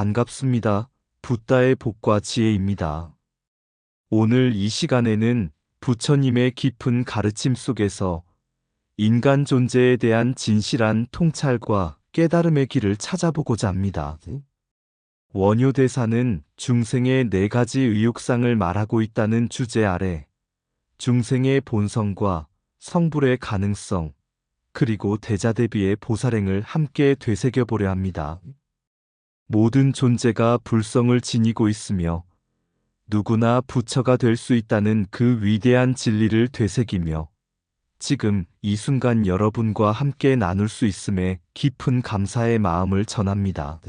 반갑습니다. 붓다의 복과 지혜입니다. 오늘 이 시간에는 부처님의 깊은 가르침 속에서 인간 존재에 대한 진실한 통찰과 깨달음의 길을 찾아보고자 합니다. 원효대사는 중생의 네 가지 의욕상을 말하고 있다는 주제 아래 중생의 본성과 성불의 가능성, 그리고 대자 대비의 보살행을 함께 되새겨보려 합니다. 모든 존재가 불성을 지니고 있으며 누구나 부처가 될 수 있다는 그 위대한 진리를 되새기며 지금 이 순간 여러분과 함께 나눌 수 있음에 깊은 감사의 마음을 전합니다.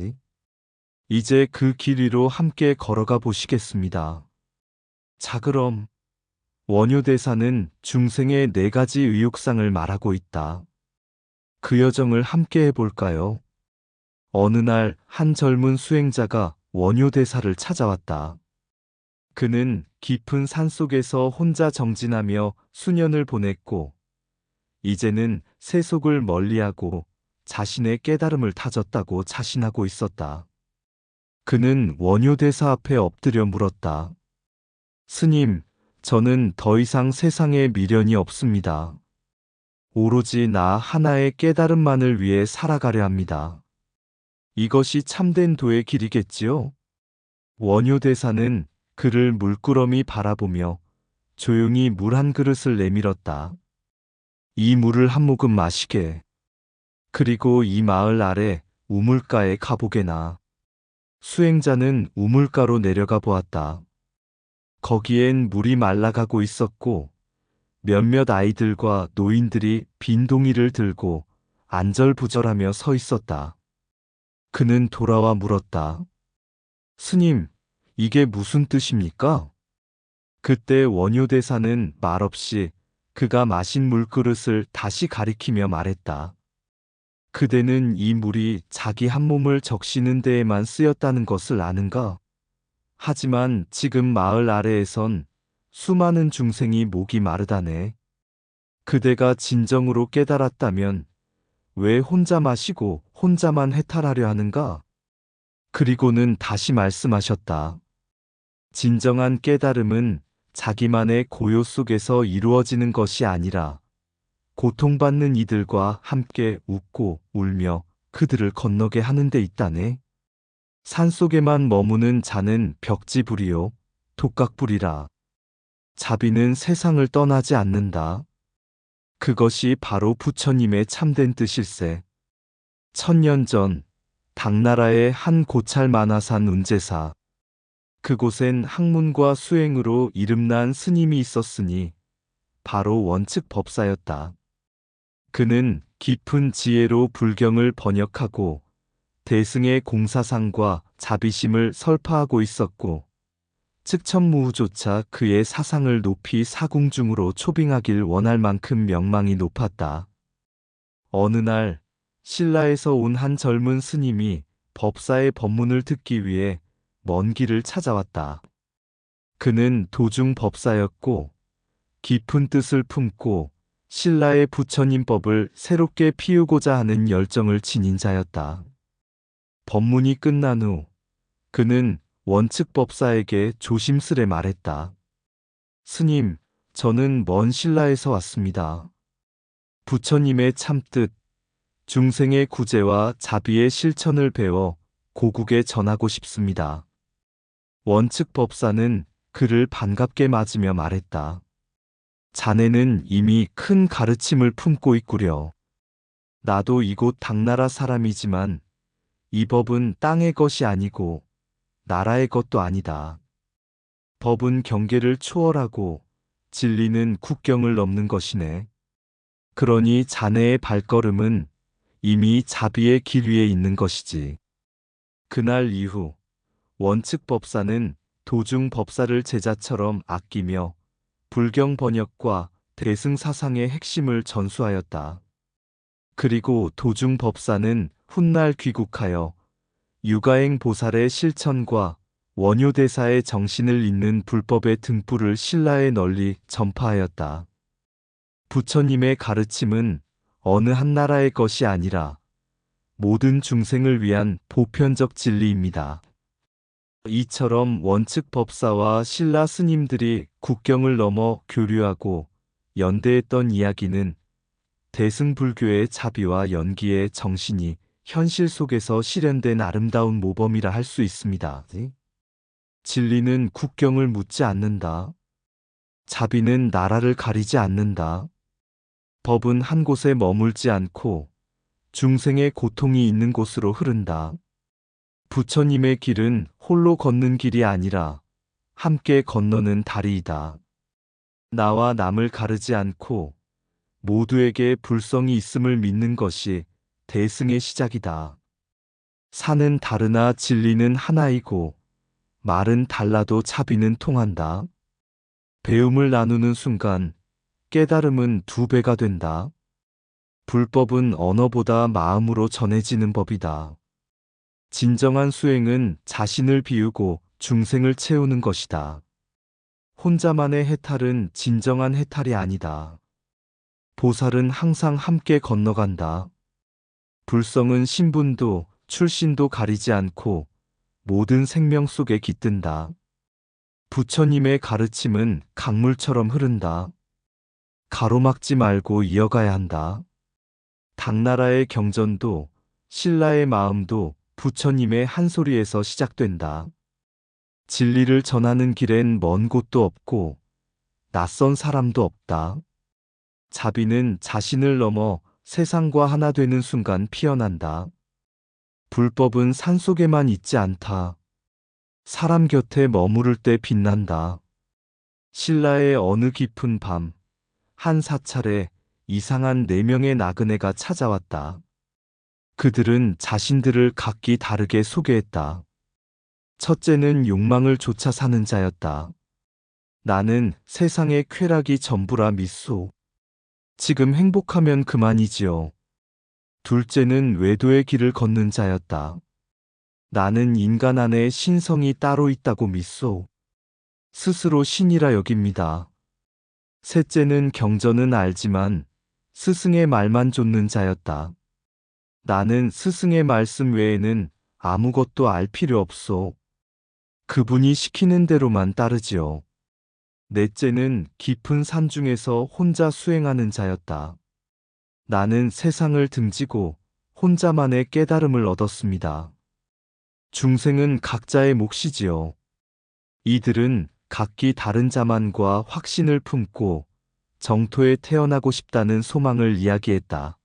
이제 그 길 위로 함께 걸어가 보시겠습니다. 자, 그럼 원효대사는 중생의 네 가지 의욕상을 말하고 있다. 그 여정을 함께 해볼까요? 어느 날 한 젊은 수행자가 원효대사를 찾아왔다. 그는 깊은 산 속에서 혼자 정진하며 수년을 보냈고, 이제는 세속을 멀리하고 자신의 깨달음을 타졌다고 자신하고 있었다. 그는 원효대사 앞에 엎드려 물었다. 스님, 저는 더 이상 세상에 미련이 없습니다. 오로지 나 하나의 깨달음만을 위해 살아가려 합니다. 이것이 참된 도의 길이겠지요? 원효대사는 그를 물끄러미 바라보며 조용히 물 한 그릇을 내밀었다. 이 물을 한 모금 마시게. 그리고 이 마을 아래 우물가에 가보게나. 수행자는 우물가로 내려가 보았다. 거기엔 물이 말라가고 있었고 몇몇 아이들과 노인들이 빈 동이를 들고 안절부절하며 서 있었다. 그는 돌아와 물었다. 스님, 이게 무슨 뜻입니까? 그때 원효대사는 말없이 그가 마신 물그릇을 다시 가리키며 말했다. 그대는 이 물이 자기 한 몸을 적시는 데에만 쓰였다는 것을 아는가? 하지만 지금 마을 아래에선 수많은 중생이 목이 마르다네. 그대가 진정으로 깨달았다면 왜 혼자 마시고 혼자만 해탈하려 하는가? 그리고는 다시 말씀하셨다. 진정한 깨달음은 자기만의 고요 속에서 이루어지는 것이 아니라 고통받는 이들과 함께 웃고 울며 그들을 건너게 하는 데 있다네. 산속에만 머무는 자는 벽지불이요, 독각불이라. 자비는 세상을 떠나지 않는다. 그것이 바로 부처님의 참된 뜻일세. 천년 전, 당나라의 한 고찰 만화산 운제사. 그곳엔 학문과 수행으로 이름난 스님이 있었으니, 바로 원측 법사였다. 그는 깊은 지혜로 불경을 번역하고 대승의 공사상과 자비심을 설파하고 있었고 측천무후조차 그의 사상을 높이 사궁중으로 초빙하길 원할 만큼 명망이 높았다. 어느 날 신라에서 온 한 젊은 스님이 법사의 법문을 듣기 위해 먼 길을 찾아왔다. 그는 도중 법사였고 깊은 뜻을 품고 신라의 부처님법을 새롭게 피우고자 하는 열정을 지닌 자였다. 법문이 끝난 후 그는 원측 법사에게 조심스레 말했다. 스님, 저는 먼 신라에서 왔습니다. 부처님의 참뜻, 중생의 구제와 자비의 실천을 배워 고국에 전하고 싶습니다. 원측 법사는 그를 반갑게 맞으며 말했다. 자네는 이미 큰 가르침을 품고 있구려. 나도 이곳 당나라 사람이지만 이 법은 땅의 것이 아니고 나라의 것도 아니다. 법은 경계를 초월하고 진리는 국경을 넘는 것이네. 그러니 자네의 발걸음은 이미 자비의 길 위에 있는 것이지. 그날 이후 원측 법사는 도중 법사를 제자처럼 아끼며 불경 번역과 대승 사상의 핵심을 전수하였다. 그리고 도중 법사는 훗날 귀국하여 육아행 보살의 실천과 원효대사의 정신을 잇는 불법의 등불을 신라에 널리 전파하였다. 부처님의 가르침은 어느 한 나라의 것이 아니라 모든 중생을 위한 보편적 진리입니다. 이처럼 원측 법사와 신라 스님들이 국경을 넘어 교류하고 연대했던 이야기는 대승불교의 자비와 연기의 정신이 현실 속에서 실현된 아름다운 모범이라 할 수 있습니다. 진리는 국경을 묻지 않는다. 자비는 나라를 가리지 않는다. 법은 한 곳에 머물지 않고 중생의 고통이 있는 곳으로 흐른다. 부처님의 길은 홀로 걷는 길이 아니라 함께 건너는 다리이다. 나와 남을 가르지 않고 모두에게 불성이 있음을 믿는 것이 대승의 시작이다. 산은 다르나 진리는 하나이고 말은 달라도 차비는 통한다. 배움을 나누는 순간 깨달음은 두 배가 된다. 불법은 언어보다 마음으로 전해지는 법이다. 진정한 수행은 자신을 비우고 중생을 채우는 것이다. 혼자만의 해탈은 진정한 해탈이 아니다. 보살은 항상 함께 건너간다. 불성은 신분도 출신도 가리지 않고 모든 생명 속에 깃든다. 부처님의 가르침은 강물처럼 흐른다. 가로막지 말고 이어가야 한다. 당나라의 경전도 신라의 마음도 부처님의 한 소리에서 시작된다. 진리를 전하는 길엔 먼 곳도 없고 낯선 사람도 없다. 자비는 자신을 넘어 세상과 하나 되는 순간 피어난다. 불법은 산속에만 있지 않다. 사람 곁에 머무를 때 빛난다. 신라의 어느 깊은 밤, 한 사찰에 이상한 네 명의 나그네가 찾아왔다. 그들은 자신들을 각기 다르게 소개했다. 첫째는 욕망을 쫓아 사는 자였다. 나는 세상의 쾌락이 전부라 믿소. 지금 행복하면 그만이지요. 둘째는 외도의 길을 걷는 자였다. 나는 인간 안에 신성이 따로 있다고 믿소. 스스로 신이라 여깁니다. 셋째는 경전은 알지만 스승의 말만 좇는 자였다. 나는 스승의 말씀 외에는 아무것도 알 필요 없소. 그분이 시키는 대로만 따르지요. 넷째는 깊은 산 중에서 혼자 수행하는 자였다. 나는 세상을 등지고 혼자만의 깨달음을 얻었습니다. 중생은 각자의 몫이지요. 이들은 각기 다른 자만과 확신을 품고 정토에 태어나고 싶다는 소망을 이야기했다.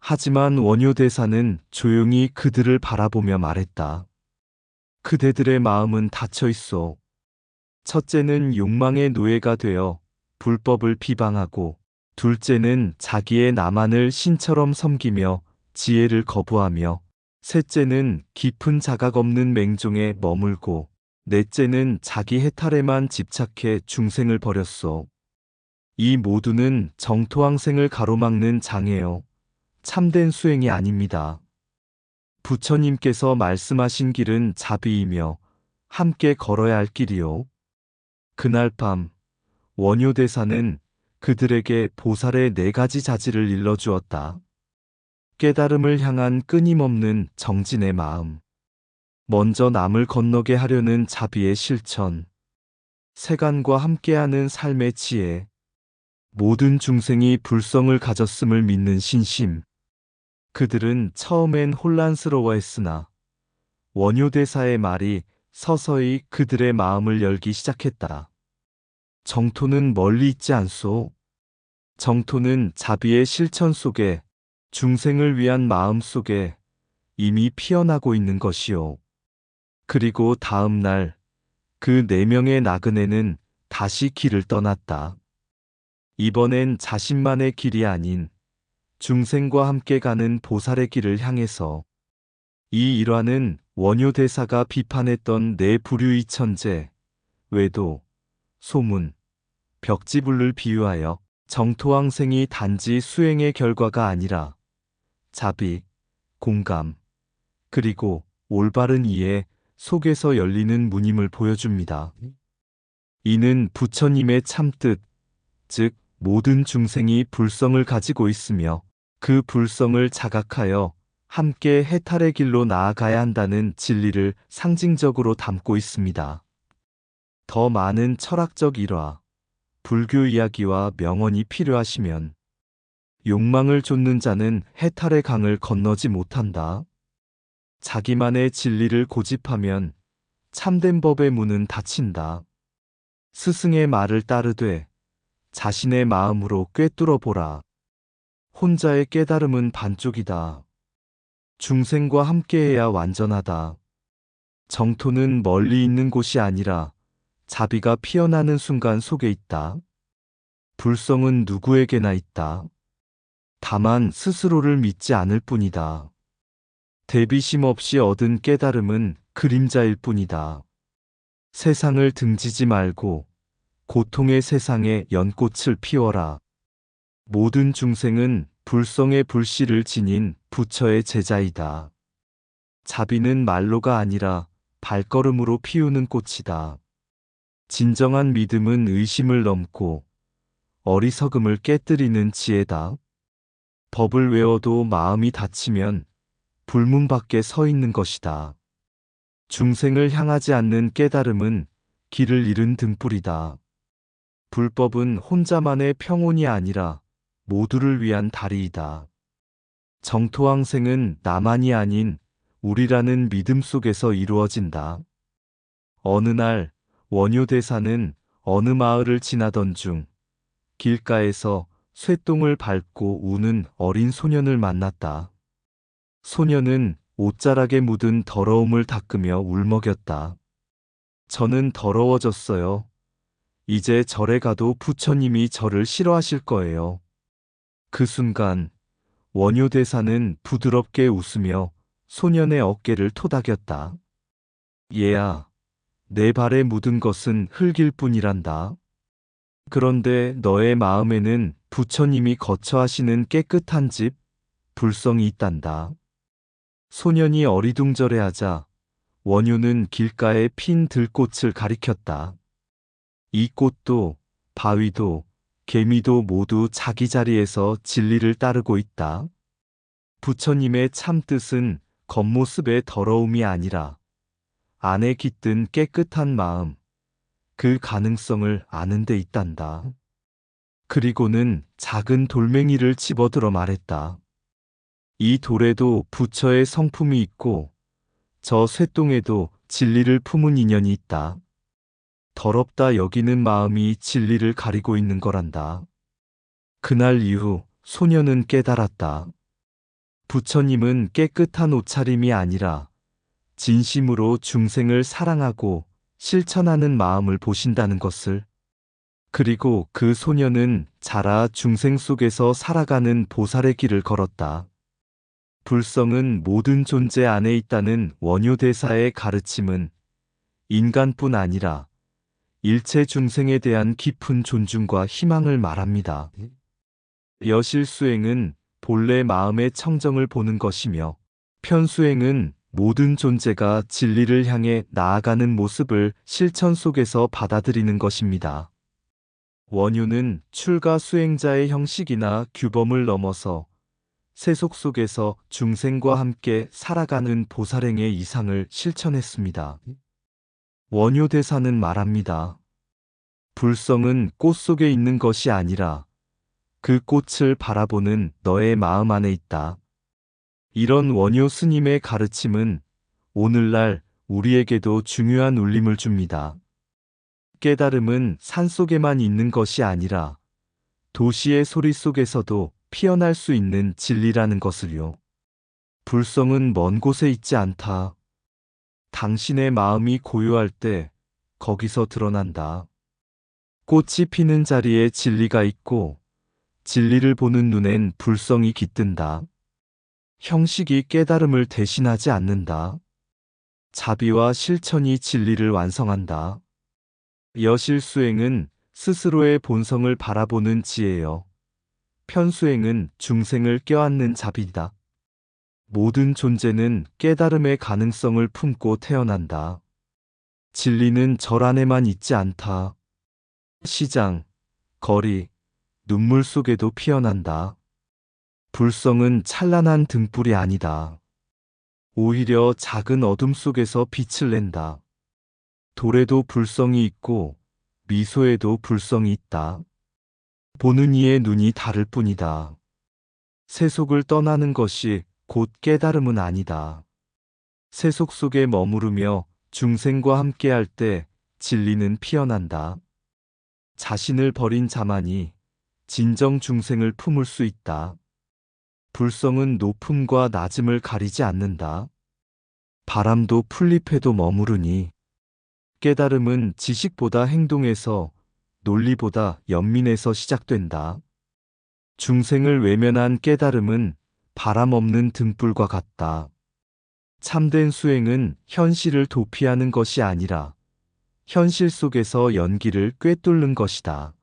하지만 원효대사는 조용히 그들을 바라보며 말했다. 그대들의 마음은 닫혀 있어. 첫째는 욕망의 노예가 되어 불법을 비방하고 둘째는 자기의 나만을 신처럼 섬기며 지혜를 거부하며 셋째는 깊은 자각 없는 맹종에 머물고 넷째는 자기 해탈에만 집착해 중생을 버렸소. 이 모두는 정토왕생을 가로막는 장애요. 참된 수행이 아닙니다. 부처님께서 말씀하신 길은 자비이며 함께 걸어야 할 길이요. 그날 밤 원효대사는 그들에게 보살의 네 가지 자질을 일러주었다. 깨달음을 향한 끊임없는 정진의 마음. 먼저 남을 건너게 하려는 자비의 실천. 세간과 함께하는 삶의 지혜. 모든 중생이 불성을 가졌음을 믿는 신심. 그들은 처음엔 혼란스러워했으나 원효대사의 말이 서서히 그들의 마음을 열기 시작했다. 정토는 멀리 있지 않소. 정토는 자비의 실천 속에 중생을 위한 마음 속에 이미 피어나고 있는 것이요. 그리고 다음 날 그 네 명의 나그네는 다시 길을 떠났다. 이번엔 자신만의 길이 아닌 중생과 함께 가는 보살의 길을 향해서 이 일화는 원효 대사가 비판했던 네 부류의 천재, 외도, 소문, 벽지불을 비유하여 정토왕생이 단지 수행의 결과가 아니라 자비, 공감, 그리고 올바른 이해 속에서 열리는 문임을 보여줍니다. 이는 부처님의 참뜻, 즉 모든 중생이 불성을 가지고 있으며 그 불성을 자각하여 함께 해탈의 길로 나아가야 한다는 진리를 상징적으로 담고 있습니다. 더 많은 철학적 일화, 불교 이야기와 명언이 필요하시면 욕망을 쫓는 자는 해탈의 강을 건너지 못한다. 자기만의 진리를 고집하면 참된 법의 문은 닫힌다. 스승의 말을 따르되 자신의 마음으로 꿰뚫어 보라. 혼자의 깨달음은 반쪽이다. 중생과 함께해야 완전하다. 정토는 멀리 있는 곳이 아니라 자비가 피어나는 순간 속에 있다. 불성은 누구에게나 있다. 다만 스스로를 믿지 않을 뿐이다. 대비심 없이 얻은 깨달음은 그림자일 뿐이다. 세상을 등지지 말고 고통의 세상에 연꽃을 피워라. 모든 중생은 불성의 불씨를 지닌 부처의 제자이다. 자비는 말로가 아니라 발걸음으로 피우는 꽃이다. 진정한 믿음은 의심을 넘고 어리석음을 깨뜨리는 지혜다. 법을 외워도 마음이 닫히면 불문 밖에 서 있는 것이다. 중생을 향하지 않는 깨달음은 길을 잃은 등불이다. 불법은 혼자만의 평온이 아니라 모두를 위한 다리이다. 정토왕생은 나만이 아닌 우리라는 믿음 속에서 이루어진다. 어느 날 원효대사는 어느 마을을 지나던 중 길가에서 쇠똥을 밟고 우는 어린 소년을 만났다. 소년은 옷자락에 묻은 더러움을 닦으며 울먹였다. 저는 더러워졌어요. 이제 절에 가도 부처님이 저를 싫어하실 거예요. 그 순간 원효대사는 부드럽게 웃으며 소년의 어깨를 토닥였다. 얘야, 내 발에 묻은 것은 흙일 뿐이란다. 그런데 너의 마음에는 부처님이 거처하시는 깨끗한 집, 불성이 있단다. 소년이 어리둥절해하자 원효는 길가에 핀 들꽃을 가리켰다. 이 꽃도 바위도 개미도 모두 자기 자리에서 진리를 따르고 있다. 부처님의 참뜻은 겉모습의 더러움이 아니라 안에 깃든 깨끗한 마음, 그 가능성을 아는 데 있단다. 그리고는 작은 돌멩이를 집어들어 말했다. 이 돌에도 부처의 성품이 있고 저 쇠똥에도 진리를 품은 인연이 있다. 더럽다 여기는 마음이 진리를 가리고 있는 거란다. 그날 이후 소녀는 깨달았다. 부처님은 깨끗한 옷차림이 아니라 진심으로 중생을 사랑하고 실천하는 마음을 보신다는 것을 그리고 그 소녀는 자라 중생 속에서 살아가는 보살의 길을 걸었다. 불성은 모든 존재 안에 있다는 원효대사의 가르침은 인간뿐 아니라 일체 중생에 대한 깊은 존중과 희망을 말합니다. 여실수행은 본래 마음의 청정을 보는 것이며 편수행은 모든 존재가 진리를 향해 나아가는 모습을 실천 속에서 받아들이는 것입니다. 원유는 출가 수행자의 형식이나 규범을 넘어서 세속 속에서 중생과 함께 살아가는 보살행의 이상을 실천했습니다. 원효 대사는 말합니다. 불성은 꽃 속에 있는 것이 아니라 그 꽃을 바라보는 너의 마음 안에 있다. 이런 원효 스님의 가르침은 오늘날 우리에게도 중요한 울림을 줍니다. 깨달음은 산 속에만 있는 것이 아니라 도시의 소리 속에서도 피어날 수 있는 진리라는 것을요. 불성은 먼 곳에 있지 않다. 당신의 마음이 고요할 때 거기서 드러난다. 꽃이 피는 자리에 진리가 있고 진리를 보는 눈엔 불성이 깃든다. 형식이 깨달음을 대신하지 않는다. 자비와 실천이 진리를 완성한다. 여실수행은 스스로의 본성을 바라보는 지혜여. 편수행은 중생을 껴안는 자비다. 모든 존재는 깨달음의 가능성을 품고 태어난다. 진리는 절 안에만 있지 않다. 시장, 거리, 눈물 속에도 피어난다. 불성은 찬란한 등불이 아니다. 오히려 작은 어둠 속에서 빛을 낸다. 돌에도 불성이 있고 미소에도 불성이 있다. 보는 이의 눈이 다를 뿐이다. 세속을 떠나는 것이 곧 깨달음은 아니다. 세속 속에 머무르며 중생과 함께할 때 진리는 피어난다. 자신을 버린 자만이 진정 중생을 품을 수 있다. 불성은 높음과 낮음을 가리지 않는다. 바람도 풀잎에도 머무르니 깨달음은 지식보다 행동에서 논리보다 연민에서 시작된다. 중생을 외면한 깨달음은 바람 없는 등불과 같다. 참된 수행은 현실을 도피하는 것이 아니라 현실 속에서 연기를 꿰뚫는 것이다.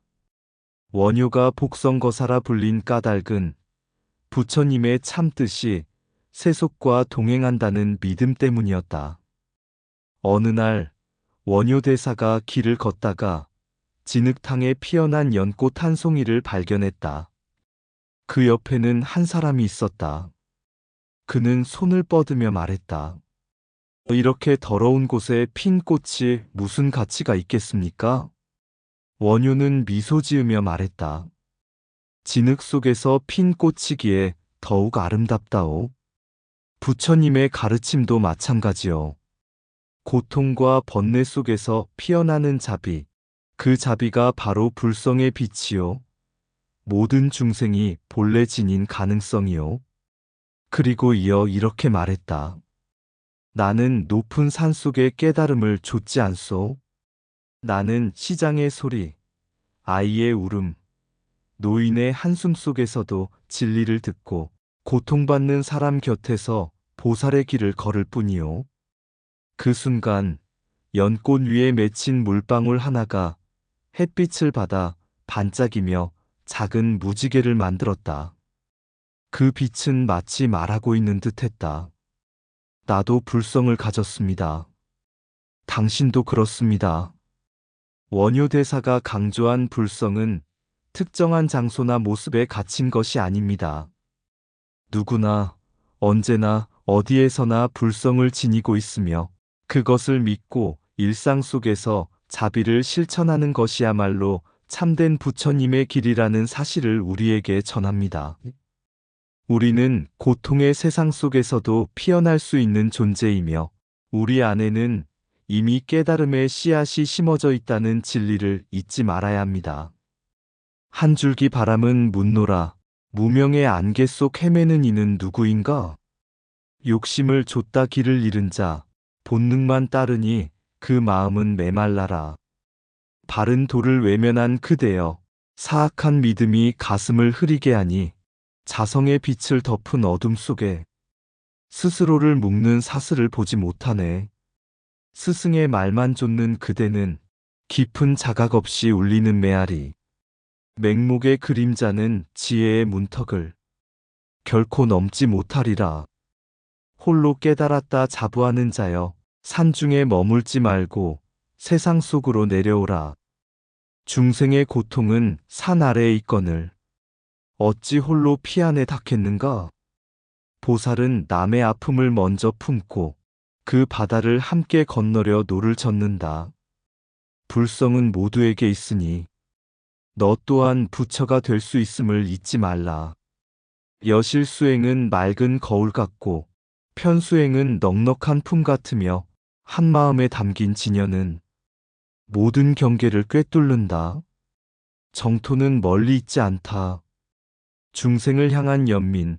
원효가 복성거사라 불린 까닭은 부처님의 참뜻이 세속과 동행한다는 믿음 때문이었다. 어느 날 원효대사가 길을 걷다가 진흙탕에 피어난 연꽃 한 송이를 발견했다. 그 옆에는 한 사람이 있었다. 그는 손을 뻗으며 말했다. 이렇게 더러운 곳에 핀 꽃이 무슨 가치가 있겠습니까? 원효는 미소 지으며 말했다. 진흙 속에서 핀 꽃이기에 더욱 아름답다오. 부처님의 가르침도 마찬가지요. 고통과 번뇌 속에서 피어나는 자비, 그 자비가 바로 불성의 빛이요. 모든 중생이 본래 지닌 가능성이요. 그리고 이어 이렇게 말했다. 나는 높은 산 속의 깨달음을 좇지 않소. 나는 시장의 소리, 아이의 울음, 노인의 한숨 속에서도 진리를 듣고 고통받는 사람 곁에서 보살의 길을 걸을 뿐이요. 그 순간 연꽃 위에 맺힌 물방울 하나가 햇빛을 받아 반짝이며 작은 무지개를 만들었다. 그 빛은 마치 말하고 있는 듯 했다. 나도 불성을 가졌습니다. 당신도 그렇습니다. 원효대사가 강조한 불성은 특정한 장소나 모습에 갇힌 것이 아닙니다. 누구나, 언제나, 어디에서나 불성을 지니고 있으며 그것을 믿고 일상 속에서 자비를 실천하는 것이야말로 참된 부처님의 길이라는 사실을 우리에게 전합니다. 우리는 고통의 세상 속에서도 피어날 수 있는 존재이며 우리 안에는 이미 깨달음의 씨앗이 심어져 있다는 진리를 잊지 말아야 합니다. 한 줄기 바람은 묻노라 무명의 안개 속 헤매는 이는 누구인가? 욕심을 줬다 길을 잃은 자 본능만 따르니 그 마음은 메말라라. 바른 도를 외면한 그대여 사악한 믿음이 가슴을 흐리게 하니 자성의 빛을 덮은 어둠 속에 스스로를 묶는 사슬을 보지 못하네. 스승의 말만 쫓는 그대는 깊은 자각 없이 울리는 메아리. 맹목의 그림자는 지혜의 문턱을 결코 넘지 못하리라. 홀로 깨달았다 자부하는 자여 산중에 머물지 말고 세상 속으로 내려오라. 중생의 고통은 산 아래에 있거늘 어찌 홀로 피 안에 닿겠는가? 보살은 남의 아픔을 먼저 품고 그 바다를 함께 건너려 노를 젓는다. 불성은 모두에게 있으니 너 또한 부처가 될 수 있음을 잊지 말라. 여실 수행은 맑은 거울 같고 편수행은 넉넉한 품 같으며 한 마음에 담긴 진여는 모든 경계를 꿰뚫는다. 정토는 멀리 있지 않다. 중생을 향한 연민,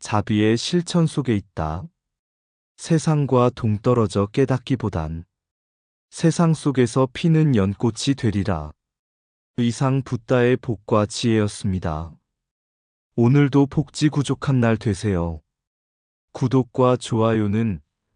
자비의 실천 속에 있다. 세상과 동떨어져 깨닫기보단 세상 속에서 피는 연꽃이 되리라. 이상 붓다의 복과 지혜였습니다. 오늘도 복지 구족한 날 되세요. 구독과 좋아요는